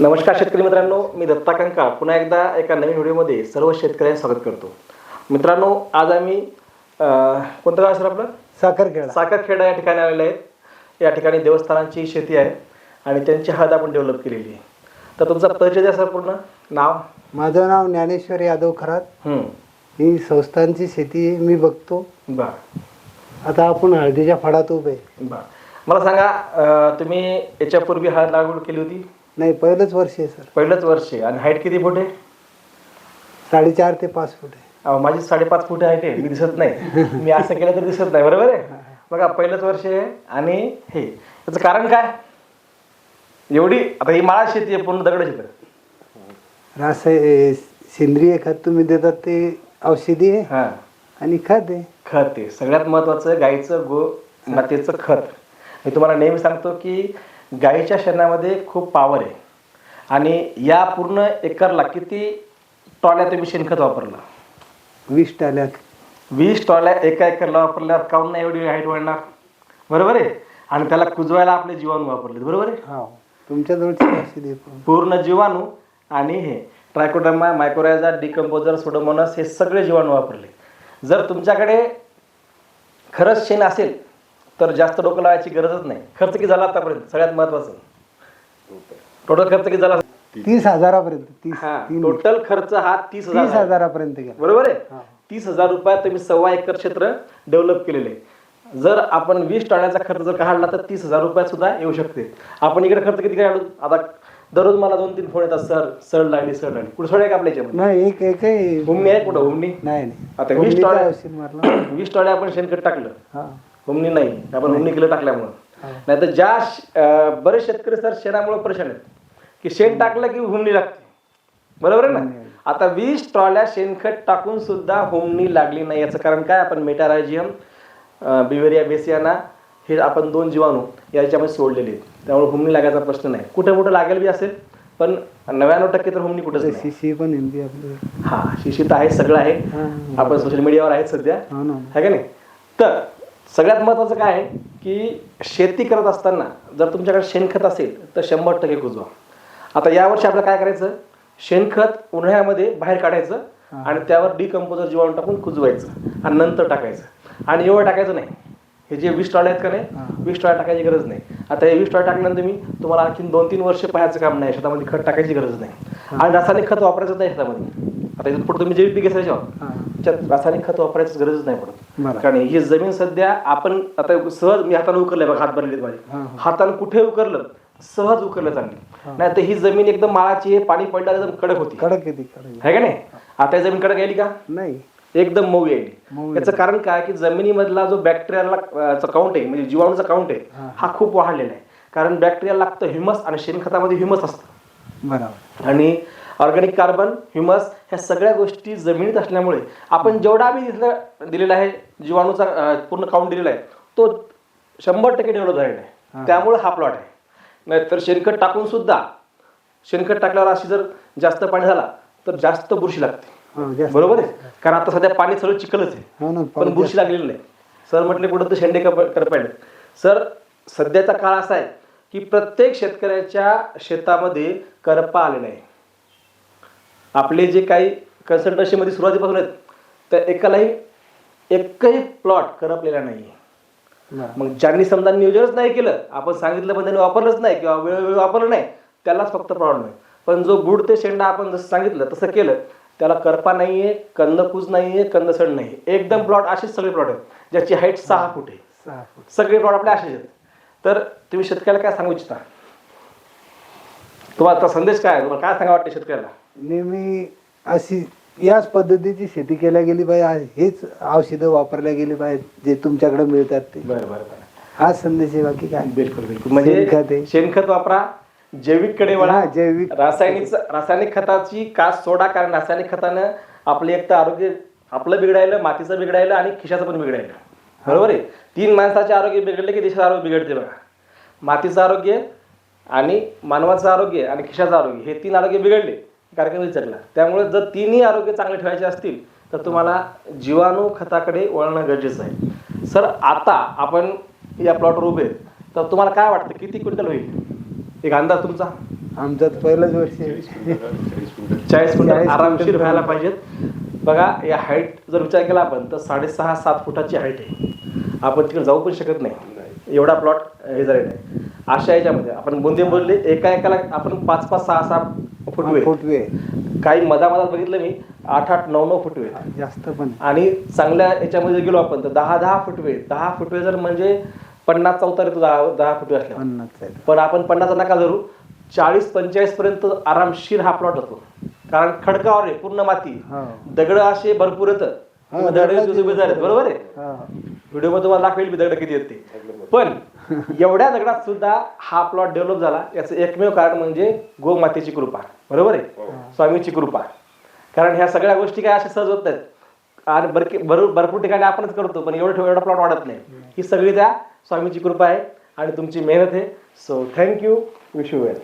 नमस्कार शेतकरी मित्रांनो मी दत्ता कंका पुन्हा एकदा एका नवीन व्हिडिओमध्ये सर्व शेतकऱ्यांचे स्वागत करतो. मित्रांनो आज आम्ही कोणतं गाव सर आपलं? साखरखेडा. साखरखेडा या ठिकाणी आलेले आहेत या ठिकाणी देवस्थानांची शेती आहे आणि त्यांची हळद आपण डेव्हलप केलेली आहे. तर तुमचा परिचय द्या सर पूर्ण. नाव? माझं नाव ज्ञानेश्वर यादव खरात. ही संस्थांची शेती मी बघतो. बरं. आता आपण हळदीच्या फळात उभे बरं. मला सांगा तुम्ही याच्यापूर्वी हळद लागवड केली होती? नाही पहिलंच वर्ष आहे सर. पहिलंच वर्ष आहे. आणि हाईट किती फूट आहे? साडेचार ते पाच फूट आहे. अहो, माझी साडेपाच फूट आहे मी दिसत नाही. मी असं केलं तर दिसत नाही बरोबर आहे? बघा पहिलंच वर्ष आहे आणि हे. याचं कारण काय? एवढी आता ही माळा शेती आहे पूर्ण दगड शेत. रास सेंद्रिय खत तुम्ही देतात ते औषधी आहे हां. आणि खत आहे. खत आहे. सगळ्यात महत्त्वाचं गाईचं गो मातेचं खत. मी तुम्हाला नेहमी सांगतो की गाईच्या शेणामध्ये खूप पावर आहे. आणि या पूर्ण एकरला किती टॉल्या तुम्ही शेणखत वापरलं? वीस टाल्यात वीस टॉल्या एका एकरला वापरल्यावर काऊन नाही एवढी हाईट वाढणार? बरोबर आहे? आणि त्याला कुजवायला आपले जीवाणू वापरले बरोबर आहे? हो पण. पूर्ण. जीवाणू आणि हे ट्रायकोडर्मा मायक्रोरायझा डिकम्पोजर सोडोमोनस हे सगळे जीवाणू वापरले. जर तुमच्याकडे खरंच शेण असेल तर जास्त डोकं लावायची गरजच नाही. खर्च किती झाला आतापर्यंत? सगळ्यात महत्वाचं. टोटल खर्च किती झाला? तीस हजारापर्यंत टोटल खर्च हा तीस. हजारापर्यंत. बरोबर आहे. तीस हजार रुपयात तुम्ही सव्वा एकर क्षेत्र डेव्हलप केलेले जर आपण वीस टनाचा खर्च जर काढला तर तीस हजार रुपयात सुद्धा येऊ शकते. आपण इकडे खर्च किती काढू? आता दररोज मला दोन तीन फोन येतात सर सर लागली सर लागली. कुठे सड आहे का आपल्या एक एक आहे. हुमणी आहे कुठं? हुमणी नाही आता वीस मारलं. वीस टोळ्या आपण शेणखत टाकलं. हुमणी नाही. आपण हुमणी किलो टाकल्यामुळं. नाही तर ज्या बरेच शेतकरी सर शेणामुळे परेशान आहेत. की शेण टाकलं की हुमणी लागते. बरोबर आहे ना? आता वीस ट्रॉल्या शेणखत टाकून सुद्धा हुमणी लागली नाही. याचं कारण काय? आपण मेटारायजियम बिवेरिया बेसियाना हे आपण दोन जीवाणू याच्यामध्ये सोडलेले आहेत. त्यामुळे हुमणी लागायचा प्रश्न नाही. कुठे कुठे लागेल बी असेल पण नव्याण्णव टक्के तर हुमणी कुठेच नाही. शिशी पण हा शिशित आहे सगळं आहे. आपण सोशल मीडियावर आहेत सध्या. हो है का नाही? तर सगळ्यात महत्त्वाचं काय आहे की शेती करत असताना जर तुमच्याकडे शेणखत असेल तर शंभर टक्के कुजवा. आता यावर्षी आपल्याला काय करायचं? शेणखत उन्हाळ्यामध्ये बाहेर काढायचं आणि त्यावर डिकम्पोजर जीवाणू टाकून कुजवायचं आणि नंतर टाकायचं. आणि एवढं टाकायचं नाही. हे जे वीस टॉळे आहेत का नाही? वीस टॉळे टाकायची गरज नाही. आता हे वीस टॉळे टाकल्यानंतर तुम्ही तुम्हाला आणखी दोन तीन वर्ष पाहायचं काम नाही. शेतामध्ये खत टाकायची गरज नाही. आणि रासायनिक खत वापरायचं नाही शेतामध्ये. आता इथून पुढे तुम्ही जैविक पीक. त्याच्यात रासायनिक खत वापरायची गरजच नाही पडत. कारण ही जमीन सध्या आपण आता सहज मी हाताने उकरलंय बघा हात भरले माझे. हाताने कुठे उकरलं? सहज उकरलं चांगली. नाही तर ही जमीन एकदम माळाची आहे पाणी पडल्यावर एकदम कडक होती. कडक किती कडक है का नाही? आता जमीन कडक यायली का? नाही. एकदम मऊ यायली. याचं कारण काय की जमिनीमधला जो बॅक्टेरियाला काउंट आहे म्हणजे जीवाणूचा काउंट आहे हा. खूप वाढलेला आहे. कारण बॅक्टेरिया लागतं ह्युमस आणि शेणखतामध्ये ह्युमस असतं. बरोबर. आणि ऑर्गॅनिक कार्बन ह्युमस ह्या सगळ्या गोष्टी जमिनीत असल्यामुळे आपण जेवढा आम्ही तिथलं दिलेला आहे जीवाणूचा पूर्ण काउंट दिलेला आहे तो शंभर टक्के डेव्हलप झालेला आहे. त्यामुळे हा प्लॉट आहे. नाहीतर शेणखत टाकून सुद्धा शेणखत टाकल्यावर अशी जर जास्त पाणी झाला तर जास्त बुरशी लागते. जास्त. बरोबर आहे? कारण आता सध्या पाणी सगळं चिखलच आहे. हो पण बुरशी लागलेली नाही. सर म्हटले कुठं तर शेंडे करपायले. सर सध्याचा काळ असा आहे की प्रत्येक शेतकऱ्याच्या शेतामध्ये करपा आलेला आहे आपले जे काही कन्सल्टन्सीमध्ये सुरुवातीपासून आहेत त्या एकालाही एकही प्लॉट करपलेला नाही. मग ज्यांनी समजा नियोजनच नाही केलं आपण सांगितलं पण त्यांनी वापरलंच नाही किंवा वेळोवेळी वापरलं नाही त्यालाच फक्त प्रॉब्लेम आहे. पण जो गुड ते शेंडा आपण जसं सांगितलं तसं केलं त्याला करपा नाहीये कंदकूज नाहीये कंदसड नाही एकदम प्लॉट असेच सगळे प्लॉट आहेत ज्याची हाईट सहा फूट आहे. सहा फूट. सगळे प्लॉट आपले असेच आहेत. तर तुम्ही शेतकऱ्याला काय सांगू इच्छिता? तुम्हाला आता संदेश काय आहे? तुम्हाला काय सांगा वाटतं शेतकऱ्याला? नेहमी अशी याच पद्धतीची शेती केल्या गेली पाहिजे. हेच औषधं वापरल्या गेली पाहिजे जे तुमच्याकडे मिळतात ते. बरं बरं बरं. हाच संदेश आहे बाकी काय? बिलकुल बिलकुल. म्हणजे आहे. शेणखत वापरा जैविककडे वळा हा, जैविक. रासायनिक रासायनिक खताची कास सोडा कारण रासायनिक खतानं आपले एक तर आरोग्य आपलं बिघडायलं मातीचं बिघडायलं आणि खिशाचं पण बिघडायलं. बरोबर आहे? तीन माणसाचे आरोग्य बिघडले की देशाचं आरोग्य बिघडते बघा. मातीचं आरोग्य आणि मानवाचं आरोग्य आणि खिशाचं आरोग्य हे तीन आरोग्य बिघडले. कार्यक्रम विचारला. त्यामुळे जर तिन्ही आरोग्य चांगले ठेवायचे असतील तर तुम्हाला जीवाणू खताकडे वळणं गरजेचं आहे. सर आता आपण या प्लॉटवर उभे तर तुम्हाला काय वाटतं किती क्विंटल होईल? एक अंदाज तुमचा? आमचं तर पहिलंच वर्ष. चाळीस क्विंटल आरामशीर व्हायला पाहिजेत. बघा या हाईट जर विचार केला आपण तर साडेसहा सात फुटाची हाईट आहे. आपण तिकडे जाऊ पण शकत नाही. एवढा प्लॉट हे झालेला आहे. अशा याच्यामध्ये आपण बुंदे बोलले एका एकाला आपण पाच पाच सहा सहा फुटवे फुटवे काही मधामधात बघितलं मी आठ आठ नऊ नऊ फुटवे जास्त पण. आणि चांगल्या याच्यामध्ये गेलो आपण तर दहा दहा फुटवे दहा फुटवे जर म्हणजे पन्नासचा उतार येतो दहा दहा फुटवे पन्नास आहे. पण आपण पन्नासचा नका धरू चाळीस पंचेचाळीस पर्यंत आरामशीर हा प्लॉट होतो कारण खडकावर आहे पूर्ण माती. हो. दगड असे भरपूर येतं. हा, बरोबर आहे. व्हिडिओमध्ये तुम्हाला दाखवेल मी दगड किती येते पण एवढ्या दगडात सुद्धा हा प्लॉट डेव्हलप झाला. याचं एकमेव कारण म्हणजे गोमातेची कृपा. बरोबर आहे? स्वामीची कृपा. कारण ह्या सगळ्या गोष्टी काय अशा सहज होत आणि बरकी भरपूर भरपूर ठिकाणी आपणच करतो पण एवढं एवढा प्लॉट वाढत नाही. ही सगळी त्या स्वामीची कृपा आहे आणि तुमची मेहनत आहे. So thank you wish you well